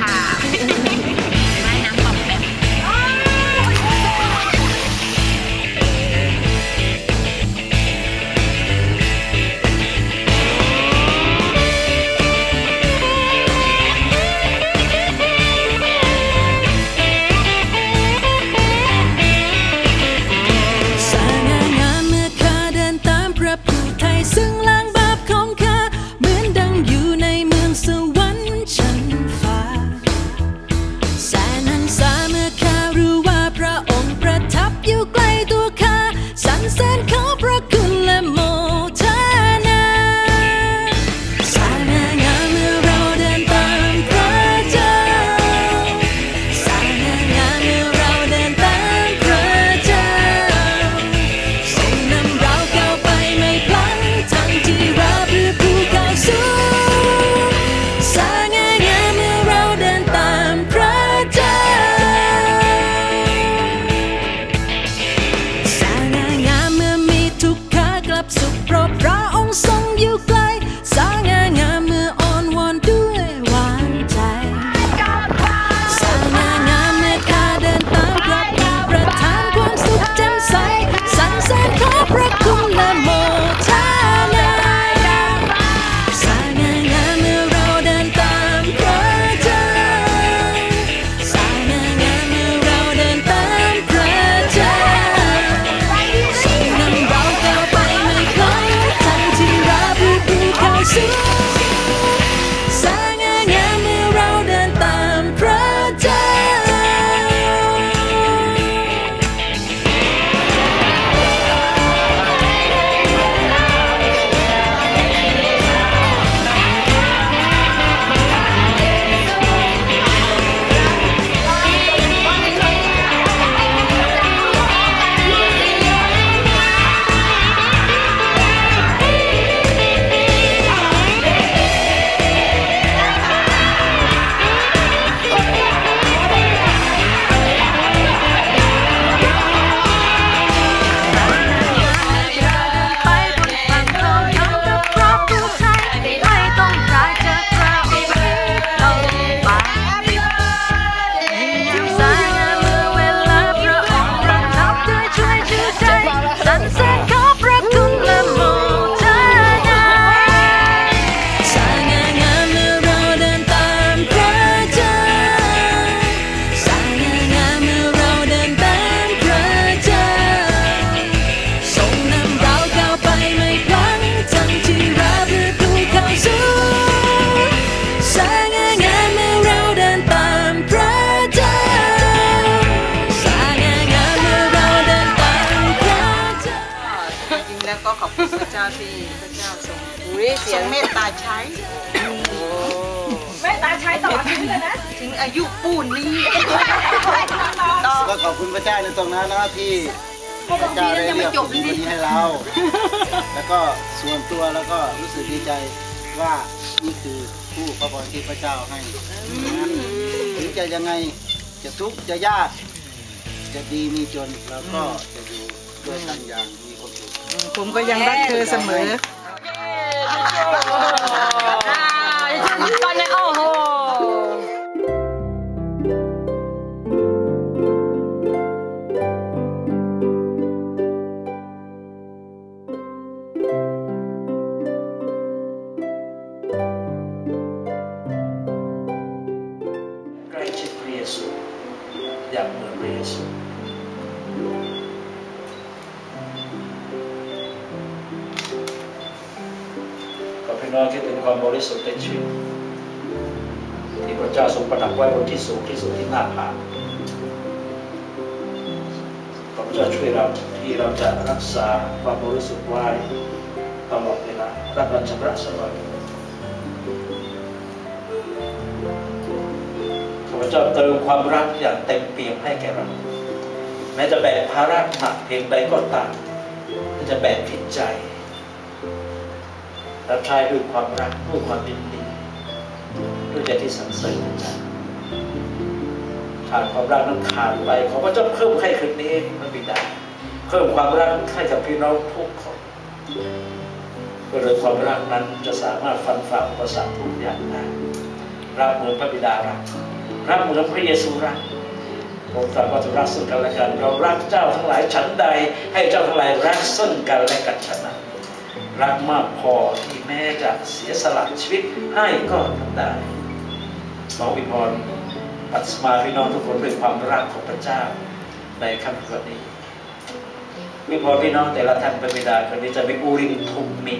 ค่ะ ทรงทรงเมตตาใช้ แม่ตาใช้ตลอดชีวิตเลยนะ ถึงอายุปูนนี้ก็ขอบคุณพระเจ้าในตรงนั้นนะที่พระเจ้าได้เลือกผู้หญิงคนนี้ให้เรา แล้วก็ส่วนตัวแล้วก็รู้สึกดีใจว่านี่คือผู้พระพรที่พระเจ้าให้ถึงจะยังไงจะทุกข์จะยาก จะดีมีจนเราก็จะอยู่ด้วยกันอย่างมีความสุข ผมก็ยังรักเธอเสมอ ตอนนี้โอ้โหใกล้ชิดพระเยซูอ ระเยซูขอพี่น้องคิดถึงความบริสุทธิ์ในชีวิตที่พระเจ้าทรงประดับไว้บนที่สูงที่สุดที่หน้าผาพระเจ้าช่วยเราที่เราจะรักษาความบริสุทธิ์ไว้ตลอดเวลารับการชำระสบายข้าพเจ้าเติมความรักอย่างเต็มเปี่ยมให้แก่เราแม้จะแบกภาระหนักเพียงใดก็ตามและจะแบกผิดใจรับใช้ด้วยความรักด้วยความยินดี ด้วยใจที่สรรเสริญพระเจ้าขาดความรักนั้นขาดไปขอพระเจ้าเพิ่มให้คืนนี้พระบิดาเพิ่มความรักให้กับพี่น้องทุกคนเพื่อโดยความรักนั้นจะสามารถฟันฝ่าอุปสรรคทุกอย่างได้รักเหมือนพระบิดารักรักเหมือนพระเยซูรักพระองค์ตรัสว่าจะรักซึ่งกันและกัน เรารักเจ้าทั้งหลายฉันใด ให้เจ้าทั้งหลายรักซึ่งกันและกันฉันนั้น รักมากพอที่แม้จะเสียสละชีวิตให้ก็ทำได้ขอวิพรปัสมาพี่น้องทุกคนด้วยความรักของพระเจ้าในคำคืนนี้วิพรพี่น้องแต่ละท่านเป็นบิดาคนนี้จะมีอูริมทุมมิ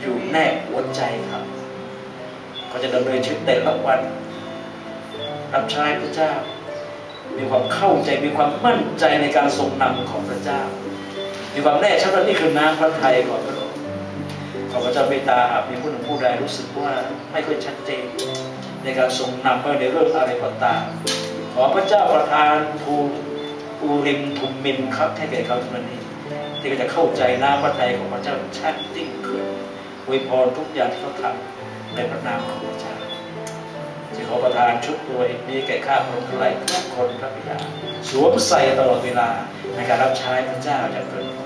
อยู่แนบหัวใจครับเขาจะดำเนินชีวิตแต่ละวัน รับใช้พระเจ้า มีความเข้าใจมีความมั่นใจในการทรงนำของพระเจ้ามีความแน่ชัดว่านี่คือน้ำพระทัยของพระองค์ ขอพระเจ้าเมตตาหากมีผู้หนึ่งผู้ใดรู้สึกว่าไม่ค่อยชัดเจน ในการทรงนำเมื่อในเรื่องอะไรก็ตามขอพระเจ้าประทานภูปูริมทุมมินครับให้แก่เขาทุกวันนี้ที่เขาจะเข้าใจน้ำพระทัยของพระเจ้าชัดยิ่งขึ้นอวยพรทุกอย่างที่เขาทำในพระนามของพระเจ้าที่ขอประทานชุดตัวเอกนี้แก่ข้าพระองค์ทุกคนพระบิดาสวมใส่ตลอดเวลาในการรับใช้พระเจ้าอย่างเกิน